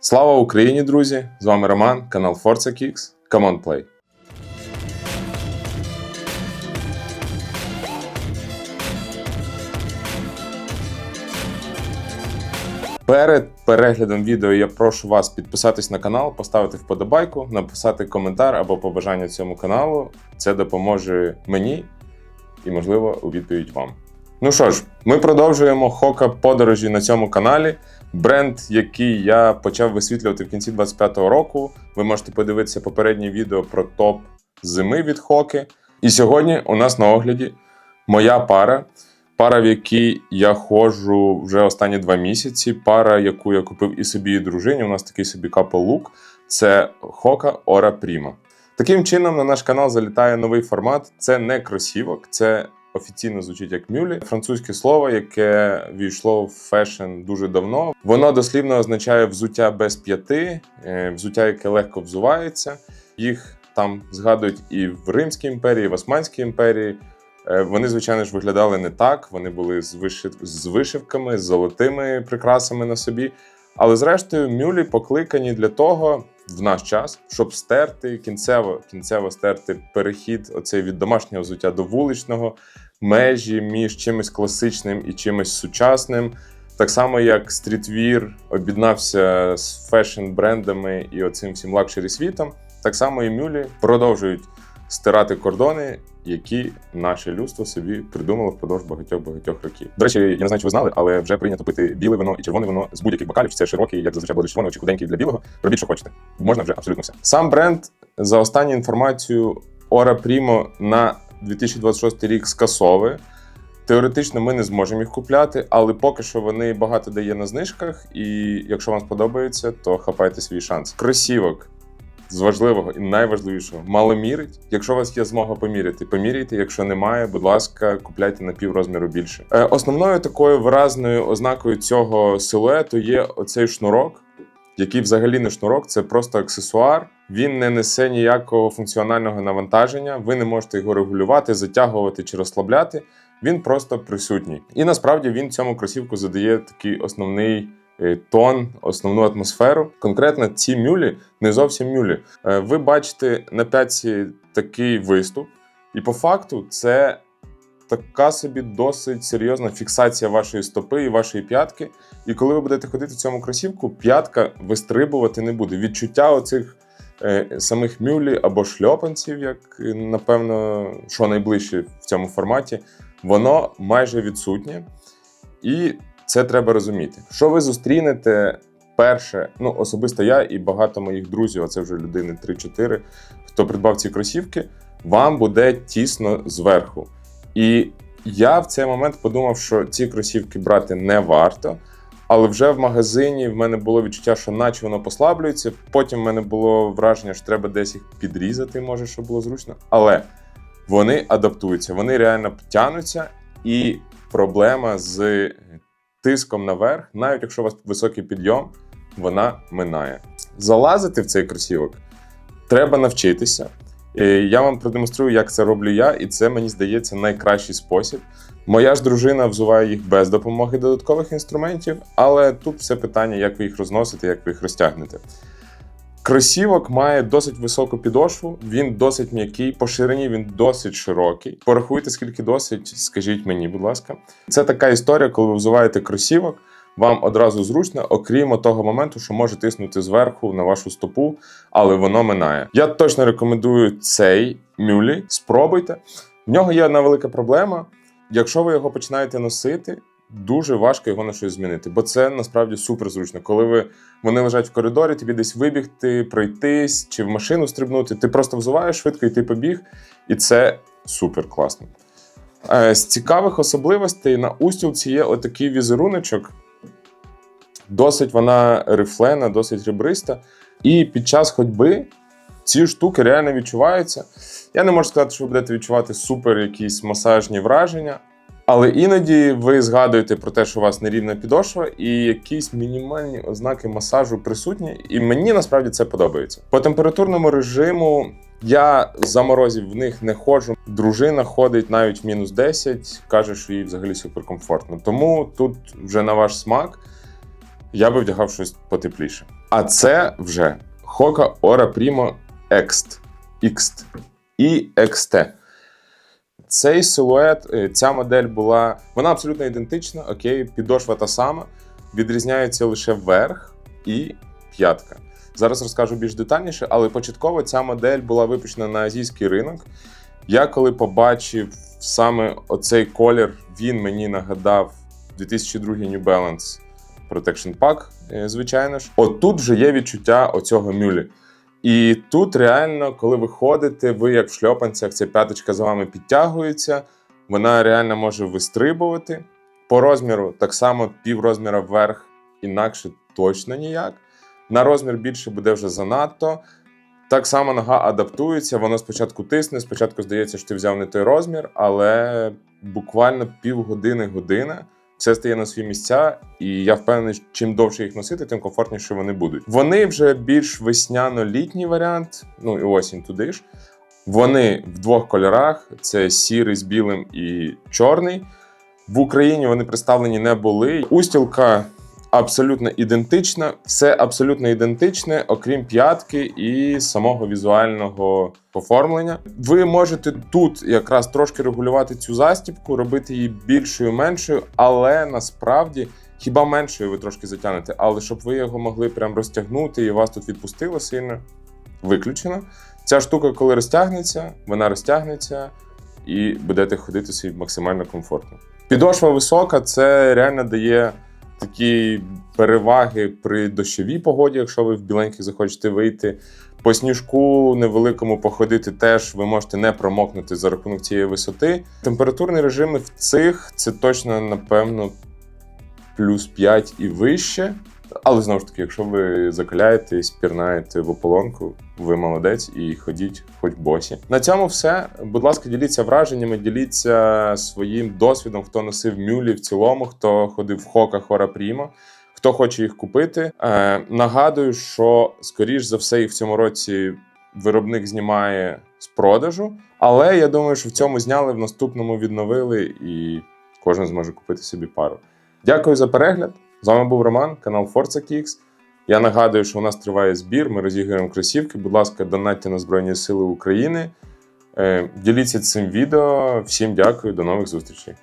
Слава Україні, друзі! З вами Роман, канал Forza Kicks. Come on play! Перед переглядом відео я прошу вас підписатись на канал, поставити вподобайку, написати коментар або побажання цьому каналу. Це допоможе мені і, можливо, у відповідь вам. Ну що ж, ми продовжуємо хока подорожі на цьому каналі. Бренд, який я почав висвітлювати в кінці 25-го року. Ви можете подивитися попереднє відео про топ зими від хоки. І сьогодні у нас на огляді моя пара. Пара, в якій я ходжу вже останні два місяці. Пара, яку я купив і собі, і дружині. У нас такий собі капелук. Це Хока Ора Пріма. Таким чином, на наш канал залітає новий формат. Це не кросівок, це офіційно звучить як мюлі. Французьке слово, яке війшло в фешн дуже давно. Воно дослівно означає взуття без п'яти, е, взуття, яке легко взувається. Їх там згадують і в Римській імперії, і в Османській імперії. Е, Вони, звичайно ж, виглядали не так. Вони були з, вишив... з вишивками, з золотими прикрасами на собі. Але зрештою, мюлі покликані для того в наш час, щоб стерти кінцево, кінцево стерти перехід оцей від домашнього взуття до вуличного, межі між чимось класичним і чимось сучасним. Так само, як стрітвір об'єднався з фешн-брендами і оцим всім лакшері світом, так само і мюлі продовжують стирати кордони, які наше людство собі придумало впродовж багатьох-багатьох років. До речі, я не знаю, чи ви знали, але вже прийнято пити біле вино і червоне вино з будь-яких бокалів. Це широкий, як зазвичай буде червоного, чи худенький для білого. Робіть, що хочете. Можна вже абсолютно все. Сам бренд за останню інформацію Ora Primo на 2026 рік скасовує. Теоретично ми не зможемо їх купляти, але поки що вони багато дає на знижках, і якщо вам сподобається, то хапайте свій шанс. Кросівок з важливого і найважливішого мало мірить. Якщо у вас є змога поміряти, поміряйте. Якщо немає, будь ласка, купляйте на пів розміру більше. Е, основною такою виразною ознакою цього силуету є оцей шнурок. Який взагалі не шнурок, це просто аксесуар. Він не несе ніякого функціонального навантаження. Ви не можете його регулювати, затягувати чи розслабляти. Він просто присутній. І насправді він цьому кросівку задає такий основний тон, основну атмосферу. Конкретно ці мюлі не зовсім мюлі. Е, Ви бачите на п'ятці такий виступ, і по факту це така собі досить серйозна фіксація вашої стопи і вашої п'ятки. І коли ви будете ходити в цьому кросівку, п'ятка вистрибувати не буде. Відчуття оцих е, самих мюлі або шльопанців, як е, напевно, що найближче в цьому форматі, воно майже відсутнє. І це треба розуміти. Що ви зустрінете перше, ну особисто я і багато моїх друзів, а це вже людини 3-4, хто придбав ці кросівки, вам буде тісно зверху. І я в цей момент подумав, що ці кросівки брати не варто. Але вже в магазині в мене було відчуття, що наче воно послаблюється. Потім в мене було враження, що треба десь їх підрізати, може, щоб було зручно. Але вони адаптуються, вони реально тянуться, і проблема з тиском наверх, навіть якщо у вас високий підйом, вона минає. Залазити в цей кросівок треба навчитися. Я вам продемонструю, як це роблю я, і це мені здається найкращий спосіб. Моя ж дружина взуває їх без допомоги додаткових інструментів, але тут все питання, як ви їх розносите, як ви їх розтягнете. Кросівок має досить високу підошву, він досить м'який, по ширині він досить широкий. Порахуйте, скільки досить, скажіть мені, будь ласка. Це така історія, коли ви взуваєте кросівок, вам одразу зручно, окрім того моменту, що може тиснути зверху на вашу стопу, але воно минає. Я точно рекомендую цей мюлі. Спробуйте. В нього є одна велика проблема. Якщо ви його починаєте носити, дуже важко його на щось змінити, бо це насправді супер зручно. Коли ви вони лежать в коридорі, тобі десь вибігти, пройтись чи в машину стрибнути, ти просто взуваєш швидко і ти побіг, і це супер класно. Е, З цікавих особливостей на устілці є отакий візеруночок. Досить вона рифлена, досить ребриста. І під час ходьби ці штуки реально відчуваються. Я не можу сказати, що ви будете відчувати супер якісь масажні враження, але іноді ви згадуєте про те, що у вас нерівна підошва, і якісь мінімальні ознаки масажу присутні. І мені насправді це подобається. По температурному режиму я за морозів в них не ходжу. Дружина ходить навіть в мінус 10, каже, що їй взагалі суперкомфортно. Тому тут вже на ваш смак я би вдягав щось потепліше. А це вже Hoka Ora Primo Ext, Ixt і XT. Цей силует, е, ця модель була. Вона абсолютно ідентична, окей, підошва та сама. Відрізняється лише верх і п'ятка. Зараз розкажу більш детальніше, але початково ця модель була випущена на азійський ринок. Я коли побачив саме оцей колір, він мені нагадав 2002 New Balance Protection Pack, е, звичайно ж. Отут вже є відчуття оцього мюлі. І тут реально, коли ви ходите, ви як в шльопанцях, ця п'яточка за вами підтягується, вона реально може вистрибувати. По розміру так само пів розміра вверх, інакше точно ніяк. На розмір більше буде вже занадто. Так само нога адаптується, воно спочатку тисне, спочатку здається, що ти взяв не той розмір, але буквально півгодини година все стає на свої місця, і я впевнений, що чим довше їх носити, тим комфортніше вони будуть. Вони вже більш весняно-літній варіант, ну і осінь туди ж. Вони в двох кольорах: це сірий з білим і чорний. В Україні вони представлені не були. Устілка абсолютно ідентична, все абсолютно ідентичне, окрім п'ятки і самого візуального оформлення. Ви можете тут якраз трошки регулювати цю застібку, робити її більшою, меншою, але насправді. Хіба меншою ви трошки затягнете, але щоб ви його могли прям розтягнути і вас тут відпустило сильно, виключено. Ця штука, коли розтягнеться, вона розтягнеться і будете ходити собі максимально комфортно. Підошва висока, це реально дає такі переваги при дощовій погоді, якщо ви в біленьких захочете вийти. По сніжку невеликому походити теж ви можете не промокнути за рахунок цієї висоти. Температурні режими в цих це точно, напевно, плюс 5 і вище. Але знову ж таки, якщо ви закаляєтесь, пірнаєте в ополонку, ви молодець і ходіть хоч босі. На цьому все. Будь ласка, діліться враженнями, діліться своїм досвідом, хто носив мюлі в цілому, хто ходив в хока Хора Прімо, хто хоче їх купити. Е, нагадую, що скоріш за все їх в цьому році виробник знімає з продажу. Але я думаю, що в цьому зняли, в наступному відновили, і кожен зможе купити собі пару. Дякую за перегляд. З вами був Роман, канал Forza Kicks. Я нагадую, що у нас триває збір. Ми розіграємо кросівки. Будь ласка, донатьте на Збройні Сили України. Е, Діліться цим відео. Всім дякую, до нових зустрічей.